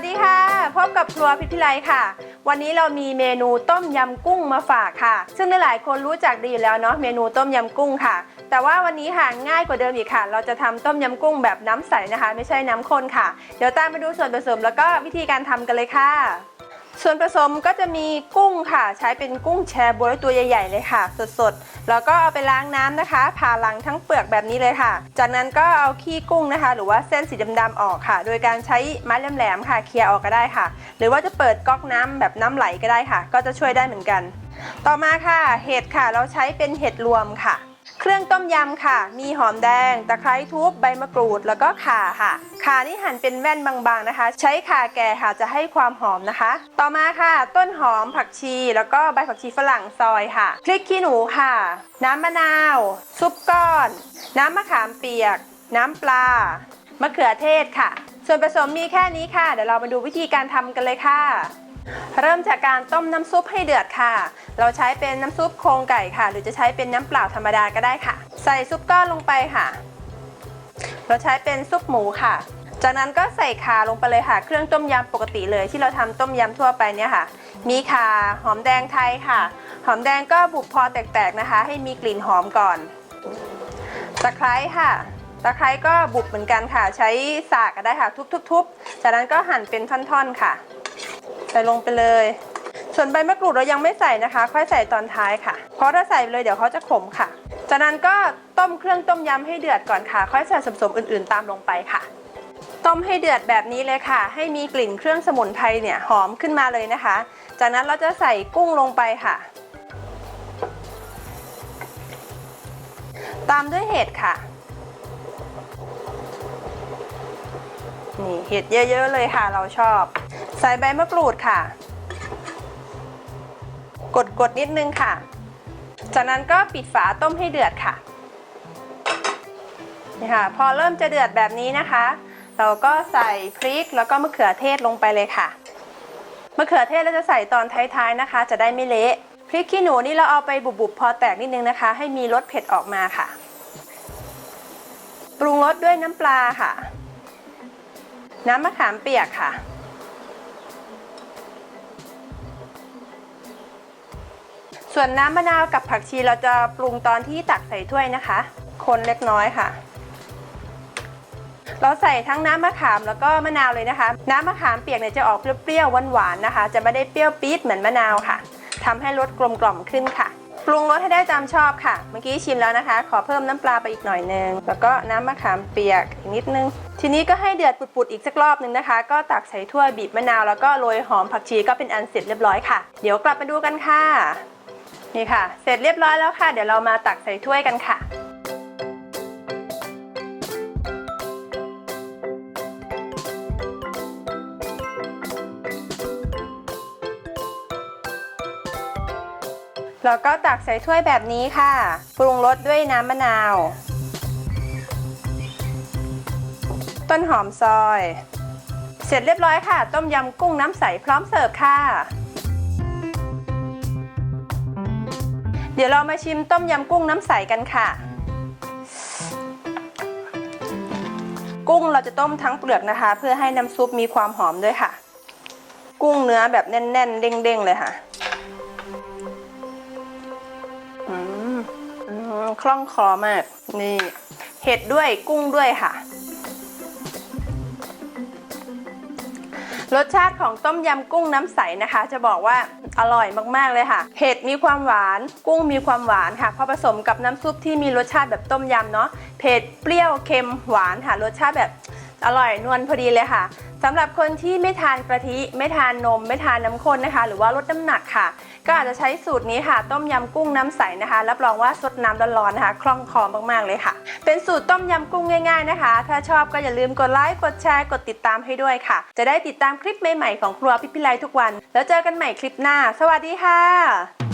วัสดีค่ะ พบกับครัวพิพิไลค่ะ วันนี้เรามีเมนูต้มยำกุ้งมาฝากค่ะ ซึ่งหลายๆคนรู้จักดีอยู่แล้วเนาะเมนูต้มยำกุ้งค่ะ แต่ว่าวันนี้ค่ะง่ายกว่าเดิมอีกค่ะ เราจะทำต้มยำกุ้งแบบน้ำใสนะคะ ไม่ใช่น้ำข้นค่ะ เดี๋ยวตามไปดูส่วนผสมแล้วก็วิธีการทำกันเลยค่ะ ส่วนผสมก็จะมีกุ้งค่ะ ใช้เป็นกุ้งแชบ๊วยตัวใหญ่ ๆ เลยค่ะ สดๆ แล้วก็เอาไปล้างน้ำนะคะผ่าหลังทั้งเปลือกแบบนี้เลยค่ะ จากนั้นก็เอาขี้กุ้งนะคะ หรือว่าเส้นสีดำๆออกค่ะ โดยการใช้ไม้แหลมๆค่ะเคลียร์ออกก็ได้ค่ะ หรือว่าจะเปิดก๊อกน้ำแบบน้ำไหลก็ได้ค่ะ ก็จะช่วยได้เหมือนกัน ต่อมาค่ะเห็ดค่ะ เราใช้เป็นเห็ดรวมค่ะ เครื่องต้มยำค่ะ มีหอมแดง ตะไคร้ทุบ ใบมะกรูด แล้วก็ข่าค่ะ ข่านี่หั่นเป็นแว่นบางๆนะคะ ใช้ข่าแก่ค่ะจะให้ความหอมนะคะ ต่อมาค่ะ ต้นหอมผักชี แล้วก็ใบผักชีฝรั่งซอยค่ะ พริกขี้หนูค่ะ น้ำมะนาว ซุปก้อน น้ำมะขามเปียก น้ำปลา มะเขือเทศค่ะ ส่วนผสมมีแค่นี้ค่ะ เดี๋ยวเรามาดูวิธีการทำกันเลยค่ะ เริ่มจากการต้มน้ำซุปให้เดือดค่ะ เราใช้เป็นน้ำซุปโครงไก่ค่ะ หรือจะใช้เป็นน้ำเปล่าธรรมดาก็ได้ค่ะ ใส่ซุปก้อนลงไปค่ะ เราใช้เป็นซุปหมูค่ะ จากนั้นก็ใส่ขาลงไปเลยค่ะ เครื่องต้มยำปกติเลยที่เราทำต้มยำทั่วไปเนี่ยค่ะ มีขาหอมแดงไทยค่ะ หอมแดงก็บุบพอแตกๆนะคะ ให้มีกลิ่นหอมก่อน ตะไคร้ค่ะ ตะไคร้ก็บุบเหมือนกันค่ะ ใช้สากก็ได้ค่ะ ทุบๆๆจากนั้นก็หั่นเป็นท่อนๆค่ะ ลงไปเลย ส่วนใบมะกรูดเรายังไม่ใส่นะคะ ค่อยใส่ตอนท้ายค่ะ เพราะถ้าใส่เลยเดี๋ยวเขาจะขมค่ะ จากนั้นก็ต้มเครื่องต้มยำให้เดือดก่อนค่ะ ค่อยใส่ส่วนผสมอื่นๆ ตามลงไปค่ะ ต้มให้เดือดแบบนี้เลยค่ะ ให้มีกลิ่นเครื่องสมุนไพรเนี่ยหอมขึ้นมาเลยนะคะ จากนั้นเราจะใส่กุ้งลงไปค่ะ ตามด้วยเห็ดค่ะนี่เห็ดเยอะ ๆ เลยค่ะ เราชอบ ใส่ใบมะกรูดค่ะ กดกดๆนิดนึงค่ะ จากนั้นก็ปิดฝาต้มให้เดือดค่ะนี่ค่ะ พอเริ่มจะเดือดแบบนี้นะคะ เราก็ใส่พริกแล้วก็มะเขือเทศลงไปเลยค่ะมะเขือเทศเราจะใส่ตอนท้ายๆนะคะ จะได้ไม่เละพริกขี้หนูนี่เราเอาไปบุบๆพอแตกนิดนึงนะคะ ให้มีรสเผ็ดออกมาค่ะ ปรุงรสด้วยน้ำปลาค่ะ น้ำมะขามเปียกค่ะ ส่วนน้ำมะนาวกับผักชีเราจะปรุงตอนที่ตักใส่ถ้วยนะคะ คนเล็กน้อยค่ะ เราใส่ทั้งน้ำมะขามแล้วก็มะนาวเลยนะคะ น้ำมะขามเปียกเนี่ยจะออกเปรี้ยวๆหวานๆนะคะ จะไม่ได้เปรี้ยวปี๊ดเหมือนมะนาวค่ะทำให้รสกลมกล่อมขึ้นค่ะปรุงรสให้ได้ตามชอบค่ะ เมื่อกี้ชิมแล้วนะคะ ขอเพิ่มน้ำปลาไปอีกหน่อยนึง แล้วก็น้ำมะขามเปียกอีกนิดนึง ทีนี้ก็ให้เดือดปุดๆอีกสักรอบนึงนะคะ ก็ตักใส่ถ้วยบีบมะนาวแล้วก็โรยหอมผักชีก็เป็นอันเสร็จเรียบร้อยค่ะ เดี๋ยวกลับมาดูกันค่ะ นี่ค่ะ เสร็จเรียบร้อยแล้วค่ะ เดี๋ยวเรามาตักใส่ถ้วยกันค่ะ แล้วก็ตักใส่ถ้วยแบบนี้ค่ะ ปรุงรสด้วยน้ำมะนาว ต้นหอมซอย เสร็จเรียบร้อยค่ะ ต้มยำกุ้งน้ำใสพร้อมเสิร์ฟค่ะ เดี๋ยวเรามาชิมต้มยำกุ้งน้ำใสกันค่ะ กุ้งเราจะต้มทั้งเปลือกนะคะ เพื่อให้น้ำซุปมีความหอมด้วยค่ะ กุ้งเนื้อแบบแน่น ๆ เด้ง ๆ เลยค่ะอืมคล่องคอมาก นี่ เห็ดด้วยกุ้งด้วยค่ะรสชาติของต้มยำกุ้งน้ำใสนะคะ จะบอกว่า อร่อยมากๆเลยค่ะ เห็ดมีความหวาน กุ้งมีความหวานค่ะพอผสมกับน้ำซุปที่มีรสชาติแบบต้มยำเนาะ เผ็ด เปรี้ยว เค็ม หวานค่ะ รสชาติแบบ อร่อยนวลพอดีเลยค่ะสำหรับคนที่ไม่ทานกะทิ ไม่ทานนม ไม่ทานน้ำข้นนะคะ หรือว่าลดน้ำหนักค่ะ ก็อาจจะใช้สูตรนี้ค่ะ ต้มยำกุ้งน้ำใสนะคะ รับรองว่าสดน้ำร้อนๆนะคะ คล่องคอมากๆเลยค่ะ เป็นสูตรต้มยำกุ้งง่าย ๆนะคะ ถ้าชอบก็อย่าลืมกดไลค์กดแชร์กดติดตามให้ด้วยค่ะ จะได้ติดตามคลิปใหม่ๆของครัวพิพิไลทุกวัน แล้วเจอกันใหม่คลิปหน้า สวัสดีค่ะ